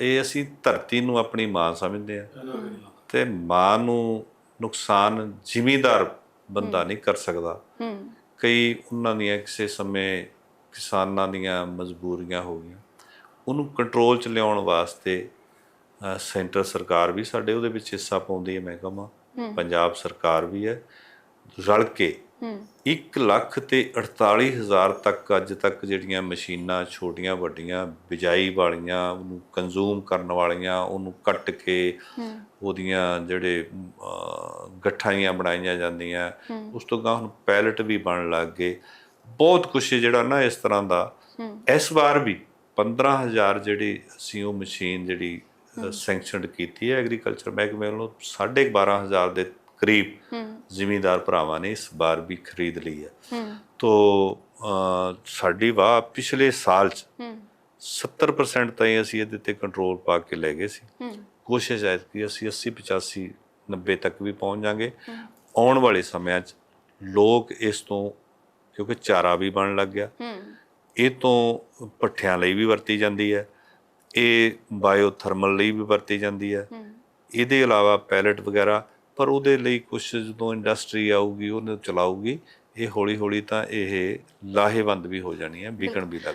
ਇਹ ਅਸੀਂ ਧਰਤੀ ਨੂੰ ਆਪਣੀ ਮਾਂ ਸਮਝਦੇ ਆ ਤੇ ਮਾਂ ਨੂੰ ਨੁਕਸਾਨ ਜ਼ਿਮੀਦਾਰ ਬੰਦਾ ਨਹੀਂ ਕਰ ਸਕਦਾ। ਹੂੰ। ਕਈ ਉਹਨਾਂ ਦੀਆਂ ਕਿਸੇ ਸਮੇਂ ਕਿਸਾਨਾਂ ਦੀਆਂ ਮਜਬੂਰੀਆਂ ਹੋ ਗਈਆਂ। ਉਹਨੂੰ ਕੰਟਰੋਲ 'ਚ ਲਿਆਉਣ ਵਾਸਤੇ ਸੈਂਟਰ ਸਰਕਾਰ ਵੀ ਸਾਡੇ ਉਹਦੇ ਵਿੱਚ ਹਿੱਸਾ ਪਾਉਂਦੀ ਹੈ ਮੈਂ ਕਹਾਂ। ਪੰਜਾਬ ਸਰਕਾਰ ਵੀ ਹੈ। ਰਲ ਕੇ 1 ਲੱਖ ਤੇ 48 ਹਜ਼ਾਰ ਤੱਕ ਅੱਜ ਤੱਕ ਜਿਹੜੀਆਂ ਮਸ਼ੀਨਾਂ ਛੋਟੀਆਂ ਵੱਡੀਆਂ ਬਿਜਾਈ ਵਾਲੀਆਂ ਉਹਨੂੰ ਕੰਜ਼ੂਮ ਕਰਨ ਵਾਲੀਆਂ ਉਹਨੂੰ ਕੱਟ ਕੇ ਉਹਦੀਆਂ ਜਿਹੜੇ ਗੱਠਾਈਆਂ ਬਣਾਈਆਂ ਜਾਂਦੀਆਂ। ਉਸ ਤੋਂ ਗਾਂ ਹੁਣ ਪੈਲਟ ਵੀ ਬਣਨ ਲੱਗ ਗਏ। ਬਹੁਤ ਕੁਝ ਜਿਹੜਾ ਨਾ ਇਸ ਤਰ੍ਹਾਂ ਦਾ। ਇਸ ਵਾਰ ਵੀ 15000 ਜਿਹੜੀ ਅਸੀਂ ਉਹ ਮਸ਼ੀਨ ਜਿਹੜੀ ਸੈਂਕਸ਼ਨਡ ਕੀਤੀ ਹੈ ਐਗਰੀਕਲਚਰ ਮਹਿਕਮੇ ਵੱਲੋਂ 12500 ਦੇ ਕਰੀਬ ਜ਼ਿਮੀਂਦਾਰ ਭਰਾਵਾਂ ਨੇ ਇਸ ਵਾਰ ਵੀ ਖਰੀਦ ਲਈ ਹੈ। ਤੋ ਸਾਡੀ ਵਾਹ ਪਿਛਲੇ ਸਾਲ ਚ ਹੂੰ। 70% ਤਾਈਂ ਅਸੀਂ ਇਹਦੇ ਤੇ ਕੰਟਰੋਲ ਪਾ ਕੇ ਲੈ ਗਏ ਸੀ। ਕੋਸ਼ਿਸ਼ ਹੈ ਕਿ ਅਸੀਂ 80 85 90 ਤੱਕ ਵੀ ਪਹੁੰਚ ਜਾਾਂਗੇ ਆਉਣ ਵਾਲੇ ਸਮਿਆਂ 'ਚ ਲੋਕ ਇਸ ਤੋਂ ਕਿਉਂਕਿ ਚਾਰਾ ਵੀ ਬਣਨ ਲੱਗ ਗਿਆ। ਇਹ ਤੋਂ ਪੱਠਿਆਂ ਲਈ ਵੀ ਵਰਤੀ ਜਾਂਦੀ ਹੈ। ਇਹ ਬਾਇਓਥਰਮਲ ਲਈ ਵੀ ਵਰਤੀ ਜਾਂਦੀ ਹੂੰ। ਇਹਦੇ ਇਲਾਵਾ ਪੈਲਟ ਵਗੈਰਾ ਪਰ ਉਹਦੇ ਲਈ ਕੁਝ ਜਦੋਂ ਇੰਡਸਟਰੀ ਆਊਗੀ, ਉਹਨੂੰ ਚਲਾਊਗੀ, ਇਹ ਹੌਲੀ ਹੌਲੀ ਤਾਂ ਇਹ ਲਾਹੇਵੰਦ ਵੀ ਹੋ ਜਾਣੀ ਹੈ, ਵਿਕਣ ਵੀ ਲੱਗ